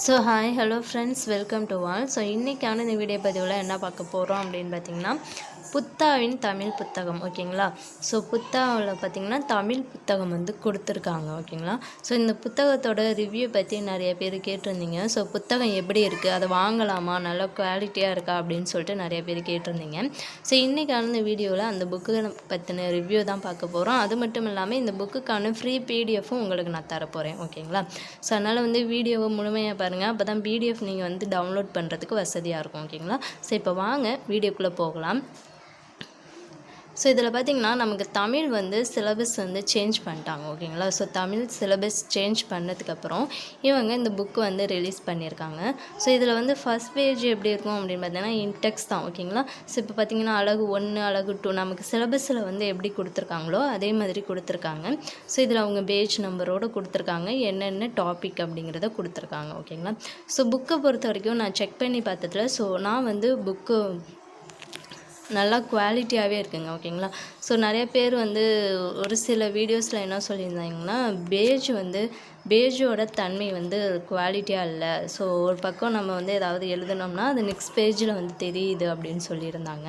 So hi hello friends welcome to all so இன்றைக்கான இந்த video பதிவில் என்ன பார்க்க போகிறோம் அப்படின்னு பார்த்தீங்கன்னா புத்தாவின் தமிழ் புத்தகம் ஓகேங்களா? ஸோ புத்தாவில் பார்த்திங்கன்னா தமிழ் புத்தகம் வந்து கொடுத்துருக்காங்க ஓகேங்களா? ஸோ இந்த புத்தகத்தோட ரிவ்யூ பற்றி நிறைய பேர் கேட்டிருந்தீங்க. ஸோ புத்தகம் எப்படி இருக்குது அதை வாங்கலாமா? நல்ல குவாலிட்டியாக இருக்கா? அப்படின்னு சொல்லிட்டு நிறைய பேர் கேட்டிருந்தீங்க. ஸோ இன்றைக்கான இந்த வீடியோவில் அந்த புக்கு பற்றின ரிவ்யூ தான் பார்க்க போகிறோம் அது மட்டும் இல்லாமல் இந்த புக்குக்கான ஃப்ரீ பிடிஎஃப்பும் உங்களுக்கு நான் தரப்போகிறேன் ஓகேங்களா? ஸோ அதனால் வந்து வீடியோவை முழுமையாக பாருங்கள் அப்போ தான் பிடிஎஃப் நீங்கள் வந்து டவுன்லோட் பண்ணுறதுக்கு வசதியாக இருக்கும் ஓகேங்களா? ஸோ இப்போ வாங்க வீடியோக்குள்ளே போகலாம். ஸோ இதில் பார்த்திங்கன்னா நமக்கு தமிழ் வந்து சிலபஸ் வந்து சேஞ்ச் பண்ணிட்டாங்க ஓகேங்களா ஸோ தமிழ் சிலபஸ் சேஞ்ச் பண்ணதுக்கப்புறம் இவங்க இந்த புக்கு வந்து ரிலீஸ் பண்ணியிருக்காங்க. ஸோ இதில் வந்து ஃபஸ்ட் பேஜ் எப்படி இருக்கும் அப்படின்னு பார்த்தீங்கன்னா இன்டெக்ஸ் தான் ஓகேங்களா ஸோ இப்போ பார்த்திங்கன்னா அழகு ஒன்று அழகு டூ நமக்கு சிலபஸில் வந்து எப்படி கொடுத்துருக்காங்களோ அதே மாதிரி கொடுத்துருக்காங்க. ஸோ இதில் அவங்க பேஜ் நம்பரோடு கொடுத்துருக்காங்க என்னென்ன டாபிக் அப்படிங்கிறத கொடுத்துருக்காங்க ஓகேங்களா ஸோ புக்கை பொறுத்த வரைக்கும் நான் செக் பண்ணி பார்த்ததுல ஸோ நான் வந்து புக்கு நல்லா குவாலிட்டியாகவே இருக்குங்க ஓகேங்களா? ஸோ நிறைய பேர் வந்து ஒரு சில வீடியோஸில் என்ன சொல்லியிருந்தாங்கன்னா பேஜ் வந்து பேஜோட தன்மை வந்து குவாலிட்டியாக இல்லை. ஸோ ஒரு பக்கம் நம்ம வந்து ஏதாவது எழுதுனோம்னா அது நெக்ஸ்ட் பேஜில் வந்து தெரியுது அப்படின்னு சொல்லியிருந்தாங்க.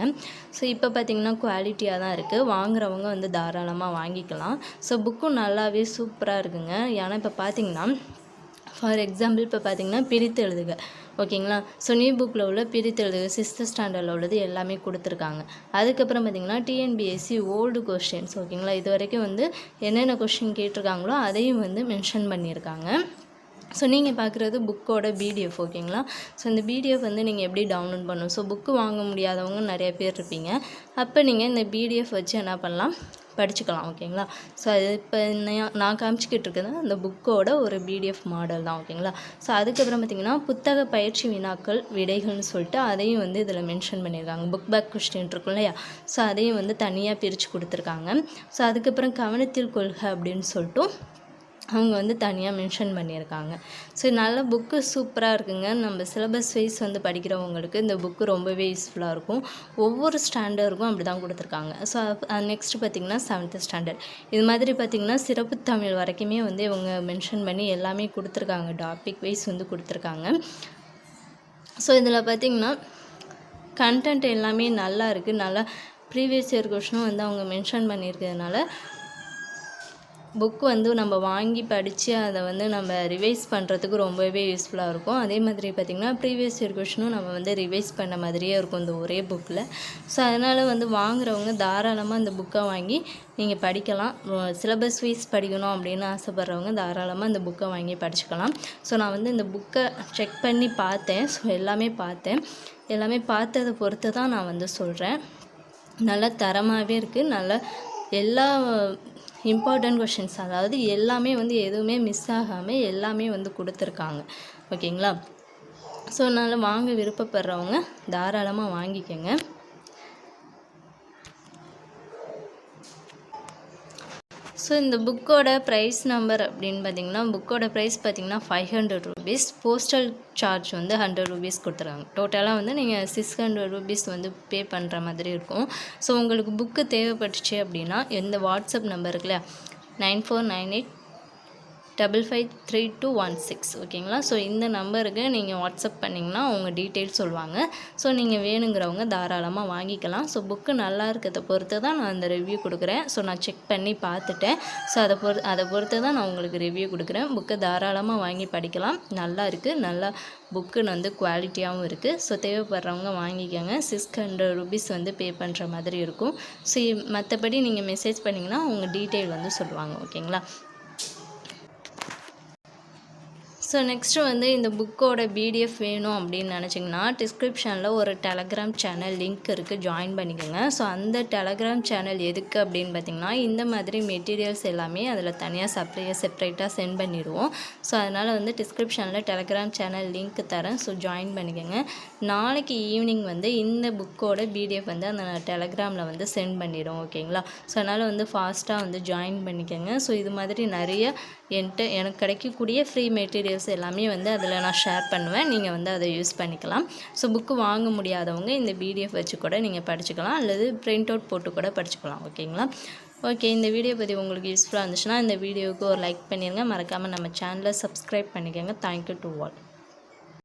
ஸோ இப்போ பார்த்திங்கன்னா குவாலிட்டியாக தான் இருக்குது வாங்குறவங்க வந்து தாராளமாக வாங்கிக்கலாம். ஸோ புக்கும் நல்லாவே சூப்பராக இருக்குங்க. ஏன்னா இப்போ பார்த்திங்கன்னா ஃபார் எக்ஸாம்பிள் இப்போ பார்த்திங்கன்னா பிரித்து எழுதுக. ஓகேங்களா? ஸோ நியூ புக்கில் உள்ள பிரித்தெழுது சிக்ஸ்த்து ஸ்டாண்டர்டில் உள்ளது எல்லாமே கொடுத்துருக்காங்க. அதுக்கப்புறம் பார்த்திங்கன்னா டிஎன்பிஎஸ்சி ஓல்டு கொஷின்ஸ் ஓகேங்களா? இது வரைக்கும் வந்து என்னென்ன கொஷின் கேட்டிருக்காங்களோ அதையும் வந்து மென்ஷன் பண்ணியிருக்காங்க. ஸோ நீங்கள் பார்க்குறது புக்கோட பிடிஎஃப் ஓகேங்களா ஸோ இந்த பிடிஎஃப் வந்து நீங்கள் எப்படி டவுன்லோட் பண்ணணும்? ஸோ புக்கு வாங்க முடியாதவங்க நிறைய பேர் இருப்பீங்க. அப்போ நீங்கள் இந்த பிடிஎஃப் வச்சு என்ன பண்ணலாம்? படிச்சுக்கலாம் ஓகேங்களா ஸோ அது இப்போ நான் காமிச்சிக்கிட்டு இருக்கிறது அந்த புக்கோட ஒரு பிடிஎஃப் மாடல் தான் ஓகேங்களா ஸோ அதுக்கப்புறம் பார்த்திங்கன்னா புத்தக பயிற்சி வினாக்கள் விடைகள்னு சொல்லிட்டு அதையும் வந்து இதில் மென்ஷன் பண்ணியிருக்காங்க. புக் பேக் கொஸ்டின் இருக்கும் இல்லையா? ஸோ அதையும் வந்து தனியாக பிரித்து கொடுத்துருக்காங்க. ஸோ அதுக்கப்புறம் கவனத்தில் கொள்கை அப்படின்னு சொல்லிட்டு அவங்க வந்து தனியாக மென்ஷன் பண்ணியிருக்காங்க. ஸோ நல்ல புக்கு சூப்பராக இருக்குங்க. நம்ம சிலபஸ் வைஸ் வந்து படிக்கிறவங்களுக்கு இந்த புக்கு ரொம்பவே யூஸ்ஃபுல்லாக இருக்கும். ஒவ்வொரு ஸ்டாண்டர்டுக்கும் அப்படி தான் கொடுத்துருக்காங்க ஸோ நெக்ஸ்ட் பார்த்திங்கன்னா செவன்த்து ஸ்டாண்டர்ட் இது மாதிரி பார்த்திங்கன்னா சிறப்பு தமிழ் வரைக்குமே வந்து இவங்க மென்ஷன் பண்ணி எல்லாமே கொடுத்துருக்காங்க. டாபிக் வைஸ் வந்து கொடுத்துருக்காங்க. ஸோ இதில் பார்த்திங்கன்னா கண்டென்ட் எல்லாமே நல்லா இருக்குது நல்லா ப்ரீவியஸ் இயர் கொஷனும் வந்து அவங்க மென்ஷன் பண்ணியிருக்கிறதுனால புக் வந்து நம்ம வாங்கி படித்து அதை வந்து நம்ம ரிவைஸ் பண்ணுறதுக்கு ரொம்பவே யூஸ்ஃபுல்லாக இருக்கும். அதே மாதிரி பார்த்திங்கன்னா ப்ரீவியஸ் இயர் கொஷனும் நம்ம வந்து ரிவைஸ் பண்ண மாதிரியே இருக்கும் இந்த ஒரே புக்கில் ஸோ அதனால் வந்து வாங்குறவங்க தாராளமாக இந்த புக்கை வாங்கி நீங்கள் படிக்கலாம். சிலபஸ் வைஸ் படிக்கணும் அப்படின்னு ஆசைப்பட்றவங்க தாராளமாக இந்த புக்கை வாங்கி படிச்சுக்கலாம். ஸோ நான் வந்து இந்த புக்கை செக் பண்ணி பார்த்தேன். ஸோ எல்லாமே பார்த்தேன். எல்லாமே பார்த்ததை பொறுத்து தான் நான் வந்து சொல்கிறேன் நல்லா தரமாகவே இருக்குது நல்லா எல்லா இம்பார்ட்டண்ட் கொஷின்ஸ் அதாவது எல்லாமே வந்து எதுவுமே மிஸ் ஆகாமல் எல்லாமே வந்து கொடுத்துருக்காங்க. ஓகேங்களா ஸோ அதனால் வாங்க விருப்பப்படுறவங்க தாராளமாக வாங்கிக்கோங்க. ஸோ இந்த புக்கோட ப்ரைஸ் நம்பர் அப்படின்னு பார்த்தீங்கன்னா புக்கோட ப்ரைஸ் பார்த்தீங்கன்னா five hundred rupees postal charge வந்து ஹண்ட்ரட் ருபீஸ் கொடுத்துருவாங்க டோட்டலாக வந்து நீங்கள் சிக்ஸ் ஹண்ட்ரட் ருபீஸ் வந்து பே பண்ணுற மாதிரி இருக்கும். ஸோ உங்களுக்கு புக்கு தேவைப்பட்டுச்சு அப்படின்னா எந்த வாட்ஸ்அப் நம்பர் இருக்குல்ல nine four nine eight double five three two one six ஓகேங்களா ஸோ இந்த நம்பருக்கு நீங்கள் வாட்ஸ்அப் பண்ணிங்கன்னா அவங்க டீட்டெயில்ஸ் சொல்லுவாங்க. ஸோ நீங்கள் வேணுங்கிறவங்க தாராளமாக வாங்கிக்கலாம். ஸோ புக்கு நல்லா இருக்கிறத பொறுத்து தான் நான் அந்த ரிவ்யூ கொடுக்குறேன். ஸோ நான் செக் பண்ணி பார்த்துட்டேன். ஸோ அதை பொறு அதை பொறுத்து தான் நான் உங்களுக்கு ரிவ்யூ கொடுக்குறேன். புக்கை தாராளமாக வாங்கி படிக்கலாம். நல்லா இருக்குது நல்லா புக்கு வந்து குவாலிட்டியாகவும் இருக்குது ஸோ தேவைப்படுறவங்க வாங்கிக்கோங்க. சிக்ஸ் ஹண்ட்ரட் ருபீஸ் வந்து பே பண்ணுற மாதிரி இருக்கும். ஸோ மற்றபடி நீங்கள் மெசேஜ் பண்ணிங்கன்னா உங்கள் டீட்டெயில் வந்து சொல்லுவாங்க ஓகேங்களா ஸோ நெக்ஸ்ட்டு வந்து இந்த புக்கோட பிடிஎஃப் வேணும் அப்படின்னு நினச்சிங்கன்னா டிஸ்கிரிப்ஷனில் ஒரு டெலகிராம் சேனல் லிங்க் இருக்குது ஜாயின் பண்ணிக்கோங்க. ஸோ அந்த டெலகிராம் சேனல் எதுக்கு அப்படின்னு பார்த்திங்கன்னா இந்த மாதிரி மெட்டீரியல்ஸ் எல்லாமே அதில் தனியாக சப்ளையாக செப்ரேட்டாக சென்ட் பண்ணிடுவோம். ஸோ அதனால் வந்து டிஸ்கிரிப்ஷனில் டெலகிராம் சேனல் லிங்க் தரேன். ஸோ ஜாயின் பண்ணிக்கோங்க. நாளைக்கு ஈவினிங் வந்து இந்த புக்கோட பிடிஎஃப் வந்து அந்த டெலகிராமில் வந்து சென்ட் பண்ணிடும் ஓகேங்களா ஸோ அதனால் வந்து ஃபாஸ்ட்டாக வந்து ஜாயின் பண்ணிக்கோங்க. ஸோ இது மாதிரி நிறைய என்கிட்ட எனக்கு கிடைக்கக்கூடிய ஃப்ரீ மெட்டீரியல்ஸ் எல்லாமே வந்து அதில் நான் ஷேர் பண்ணுவேன். நீங்கள் வந்து அதை யூஸ் பண்ணிக்கலாம். ஸோ புக்கு வாங்க முடியாதவங்க இந்த பிடிஎஃப் வச்சு கூட நீங்கள் படிச்சுக்கலாம். அல்லது பிரிண்ட் அவுட் போட்டு கூட படிச்சுக்கலாம். ஓகேங்களா ஓகே இந்த வீடியோ பற்றி உங்களுக்கு யூஸ்ஃபுல்லாக இருந்துச்சுன்னா இந்த வீடியோவுக்கு ஒரு லைக் பண்ணிடுங்க மறக்காமல் நம்ம சேனலை சப்ஸ்கிரைப் பண்ணிக்கோங்க. Thank you to what